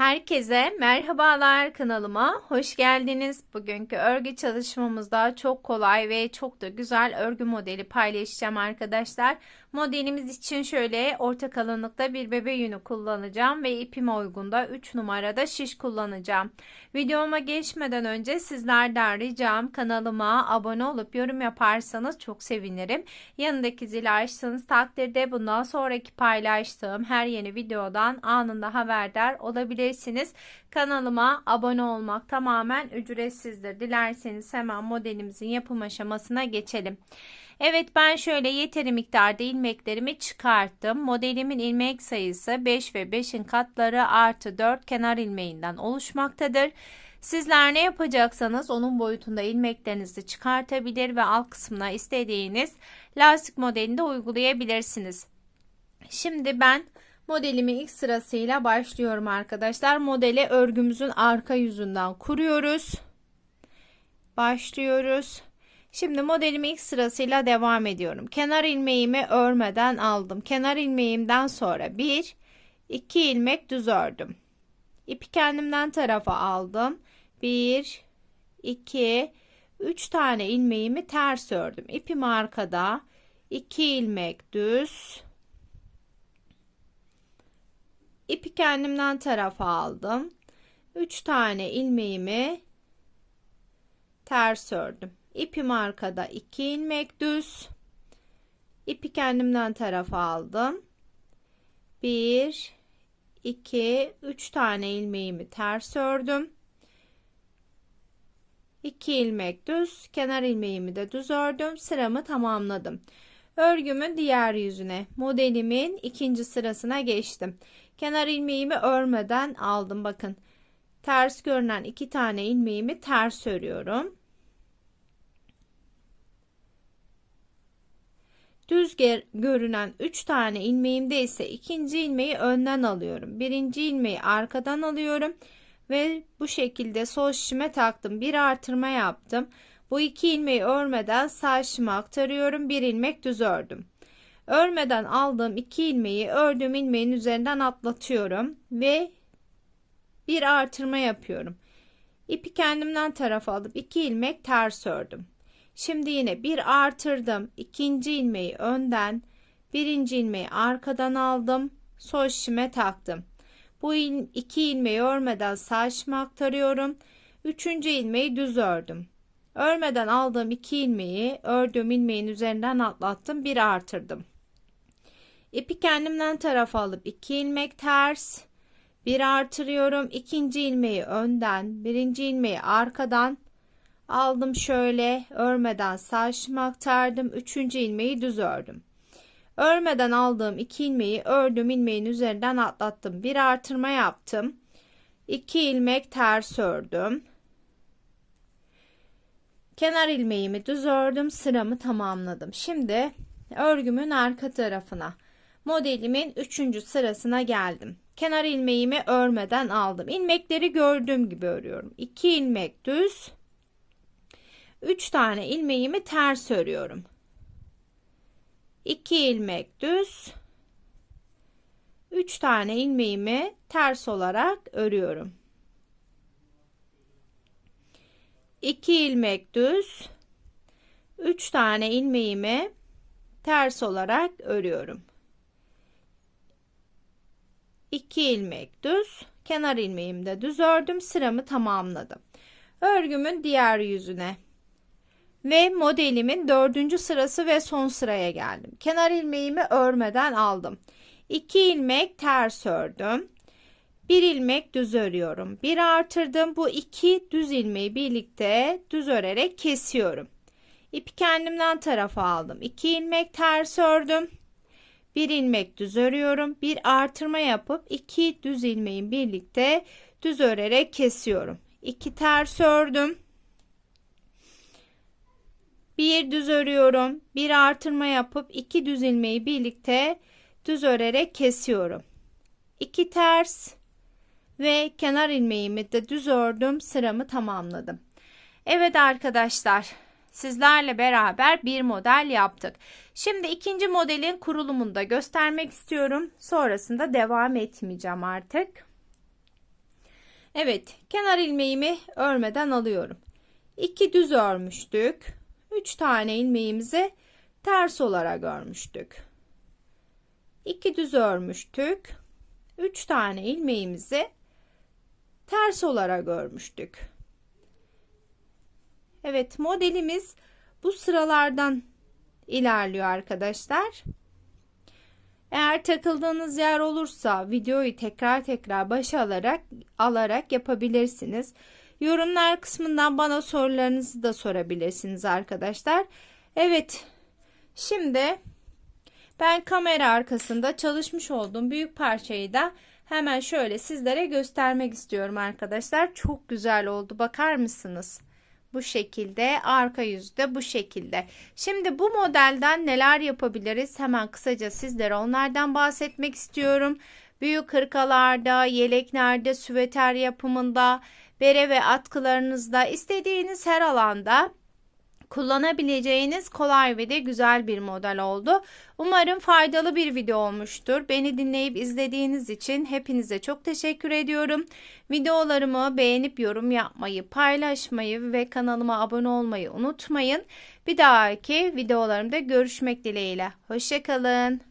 Herkese merhabalar kanalıma hoş geldiniz. Bugünkü örgü çalışmamızda çok kolay ve çok da güzel örgü modeli paylaşacağım arkadaşlar. Modelimiz için şöyle orta kalınlıkta bir bebe yünü kullanacağım ve ipime uygun da 3 numarada şiş kullanacağım. Videoma geçmeden önce sizlerden ricam kanalıma abone olup yorum yaparsanız çok sevinirim. Yanındaki zili açtığınız takdirde bundan sonraki paylaştığım her yeni videodan anında haberdar olabilirsiniz. Kanalıma abone olmak tamamen ücretsizdir. Dilerseniz hemen modelimizin yapım aşamasına geçelim. Evet ben şöyle yeteri miktarda ilmeklerimi çıkarttım. Modelimin ilmek sayısı 5 ve 5'in katları artı 4 kenar ilmeğinden oluşmaktadır. Sizler ne yapacaksanız onun boyutunda ilmeklerinizi çıkartabilir ve alt kısmına istediğiniz lastik modelinde uygulayabilirsiniz. Şimdi ben modelimi ilk sırasıyla başlıyorum arkadaşlar. Modeli örgümüzün arka yüzünden kuruyoruz. Başlıyoruz. Şimdi modelimi ilk sırasıyla devam ediyorum. Kenar ilmeğimi örmeden aldım. Kenar ilmeğimden sonra bir, iki ilmek düz ördüm. İpi kendimden tarafa aldım. Bir, iki, üç tane ilmeğimi ters ördüm. İpim arkada. iki ilmek düz. İpi kendimden tarafa aldım. Üç tane ilmeğimi ters ördüm. İpim arkada 2 ilmek düz. İpi kendimden tarafa aldım. 1 2 3 tane ilmeğimi ters ördüm. 2 ilmek düz, kenar ilmeğimi de düz ördüm. Sıramı tamamladım. Örgümün diğer yüzüne, modelimin ikinci sırasına geçtim. Kenar ilmeğimi örmeden aldım. Bakın. Ters görünen iki tane ilmeğimi ters örüyorum. Düz görünen 3 tane ilmeğimde ise ikinci ilmeği önden alıyorum. Birinci ilmeği arkadan alıyorum. Ve bu şekilde sol şişime taktım. Bir artırma yaptım. Bu iki ilmeği örmeden sağ şişime aktarıyorum. Bir ilmek düz ördüm. Örmeden aldığım iki ilmeği ördüğüm ilmeğin üzerinden atlatıyorum. Ve bir artırma yapıyorum. İpi kendimden tarafa alıp iki ilmek ters ördüm. Şimdi yine bir artırdım. ikinci ilmeği önden, birinci ilmeği arkadan aldım. Sol şişime taktım. Bu iki ilmeği örmeden sağ şişime aktarıyorum. Üçüncü ilmeği düz ördüm. Örmeden aldığım iki ilmeği ördüğüm ilmeğin üzerinden atlattım. Bir artırdım. İpi kendimden tarafa alıp iki ilmek ters. Bir artırıyorum. ikinci ilmeği önden, birinci ilmeği arkadan aldım şöyle örmeden sağ aktardım. Üçüncü ilmeği düz ördüm. Örmeden aldığım iki ilmeği ördüm ilmeğin üzerinden atlattım. Bir artırma yaptım. 2 ilmek ters ördüm. Kenar ilmeğimi düz ördüm. Sıramı tamamladım. Şimdi örgümün arka tarafına modelimin 3. sırasına geldim. Kenar ilmeğimi örmeden aldım. İlmekleri gördüğüm gibi örüyorum. 2 ilmek düz 3 tane ilmeğimi ters örüyorum. 2 ilmek düz 3 tane ilmeğimi ters olarak örüyorum. 2 ilmek düz 3 tane ilmeğimi ters olarak örüyorum. 2 ilmek düz kenar ilmeğimi de düz ördüm sıramı tamamladım. Örgümün diğer yüzüne ve modelimin dördüncü sırası ve son sıraya geldim. Kenar ilmeğimi örmeden aldım. 2 ilmek ters ördüm. 1 ilmek düz örüyorum. Bir artırdım. Bu iki düz ilmeği birlikte düz örerek kesiyorum. İpi kendimden tarafa aldım. 2 ilmek ters ördüm. 1 ilmek düz örüyorum. Bir artırma yapıp iki düz ilmeğin birlikte düz örerek kesiyorum. 2 ters ördüm. Bir düz örüyorum. Bir artırma yapıp iki düz ilmeği birlikte düz örerek kesiyorum. İki ters ve kenar ilmeğimi de düz ördüm. Sıramı tamamladım. Evet arkadaşlar sizlerle beraber bir model yaptık. Şimdi ikinci modelin kurulumunu da göstermek istiyorum. Sonrasında devam etmeyeceğim artık. Evet, kenar ilmeğimi örmeden alıyorum. 2 düz örmüştük. 3 tane ilmeğimizi ters olarak örmüştük. 2 düz örmüştük. 3 tane ilmeğimizi ters olarak örmüştük. Evet, modelimiz bu sıralardan ilerliyor arkadaşlar. Eğer takıldığınız yer olursa videoyu tekrar tekrar başa alarak alarak yapabilirsiniz. Yorumlar kısmından bana sorularınızı da sorabilirsiniz arkadaşlar. Evet. Şimdi ben kamera arkasında çalışmış olduğum büyük parçayı da hemen şöyle sizlere göstermek istiyorum arkadaşlar. Çok güzel oldu. Bakar mısınız? Bu şekilde arka yüzde bu şekilde. Şimdi bu modelden neler yapabiliriz? Hemen kısaca sizlere onlardan bahsetmek istiyorum. Büyük hırkalarda, yeleklerde, süveter yapımında, bere ve atkılarınızda istediğiniz her alanda kullanabileceğiniz kolay ve de güzel bir model oldu. Umarım faydalı bir video olmuştur. Beni dinleyip izlediğiniz için hepinize çok teşekkür ediyorum. Videolarımı beğenip yorum yapmayı, paylaşmayı ve kanalıma abone olmayı unutmayın. Bir dahaki videolarımda görüşmek dileğiyle. Hoşçakalın.